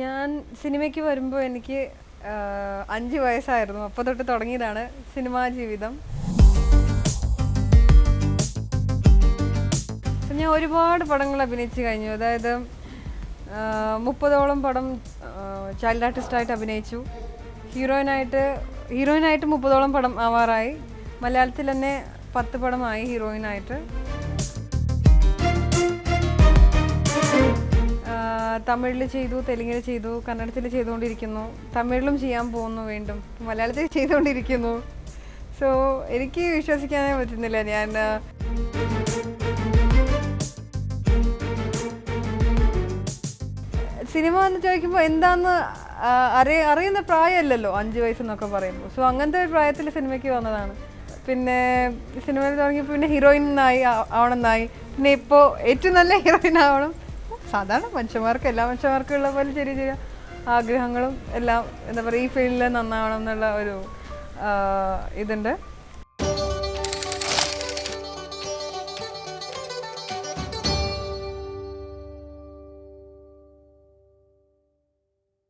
ഞാൻ സിനിമയ്ക്ക് വരുമ്പോൾ എനിക്ക് അഞ്ച് വയസ്സായിരുന്നു. അപ്പോൾ തൊട്ട് തുടങ്ങിയതാണ് സിനിമാ ജീവിതം. ഞാൻ ഒരുപാട് പടങ്ങൾ അഭിനയിച്ചു കഴിഞ്ഞു. അതായത് മുപ്പതോളം പടം ചൈൽഡ് ആർട്ടിസ്റ്റായിട്ട് അഭിനയിച്ചു. ഹീറോയിനായിട്ട് ഹീറോയിനായിട്ട് മുപ്പതോളം പടം ആവാറായി. മലയാളത്തിൽ തന്നെ പത്ത് പടമായി ഹീറോയിനായിട്ട്. തമിഴിൽ ചെയ്തു തെലുങ്കിൽ ചെയ്തു കന്നഡത്തിൽ ചെയ്തുകൊണ്ടിരിക്കുന്നു. തമിഴിലും ചെയ്യാൻ പോകുന്നു വീണ്ടും. മലയാളത്തിൽ ചെയ്തുകൊണ്ടിരിക്കുന്നു. സോ എനിക്ക് വിശ്വസിക്കാനേ പറ്റുന്നില്ല ഞാൻ സിനിമ എന്ന് ചോദിക്കുമ്പോൾ എന്താന്ന് അറിയ അറിയുന്ന പ്രായമല്ലല്ലോ അഞ്ച് വയസ്സെന്നൊക്കെ പറയുമ്പോൾ സോ അങ്ങനത്തെ ഒരു പ്രായത്തിൽ സിനിമയ്ക്ക് വന്നതാണ്. പിന്നെ സിനിമയിൽ തുടങ്ങിയപ്പോൾ പിന്നെ ഹീറോയിൻ ആയി ആവണമെന്നായി പിന്നെ ഇപ്പോൾ ഏറ്റവും നല്ല ഹീറോയിൻ ആവണം. സാധാരണ മനുഷ്യന്മാർക്ക് എല്ലാ മനുഷ്യന്മാർക്കും ഉള്ള പോലെ ചെറിയ ചെറിയ ആഗ്രഹങ്ങളും എല്ലാം എന്താ പറയുക ഈ ഫീൽഡിൽ നന്നാവണം എന്നുള്ള ഒരു ഇതുണ്ട്.